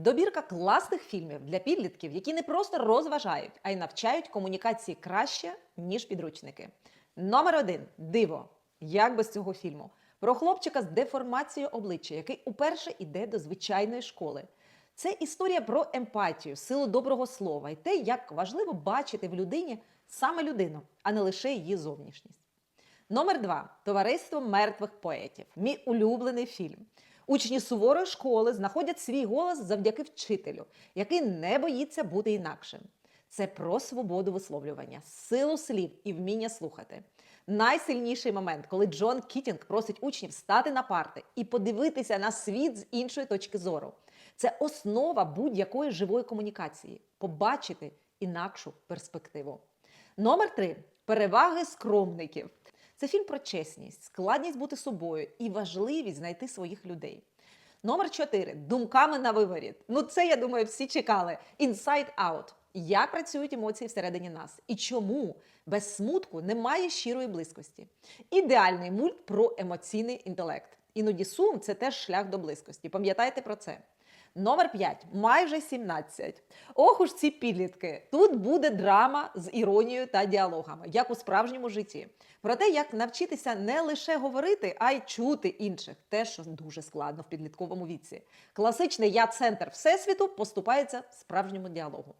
Добірка класних фільмів для підлітків, які не просто розважають, а й навчають комунікації краще, ніж підручники. Номер один диво. Як без цього фільму? Про хлопчика з деформацією обличчя, який уперше іде до звичайної школи. Це історія про емпатію, силу доброго слова і те, як важливо бачити в людині саме людину, а не лише її зовнішність. Номер два Товариство мертвих поетів. Мій улюблений фільм. Учні суворої школи знаходять свій голос завдяки вчителю, який не боїться бути інакшим. Це про свободу висловлювання, силу слів і вміння слухати. Найсильніший момент, коли Джон Кітінг просить учнів стати на парти і подивитися на світ з іншої точки зору. Це основа будь-якої живої комунікації побачити інакшу перспективу. Номер три переваги скромників. Це фільм про чесність, складність бути собою і важливість знайти своїх людей. Номер 4 думками на виворіт. Ну, це я думаю, всі чекали. Inside Out. Як працюють емоції всередині нас і чому без смутку немає щирої близькості? Ідеальний мульт про емоційний інтелект. Іноді сум це теж шлях до близькості. Пам'ятайте про це. Номер 5. Майже 17. Ох уж ці підлітки. Тут буде драма з іронією та діалогами, як у справжньому житті. Про те, як навчитися не лише говорити, а й чути інших. Те, що дуже складно в підлітковому віці. Класичний я-центр Всесвіту поступається справжньому діалогу.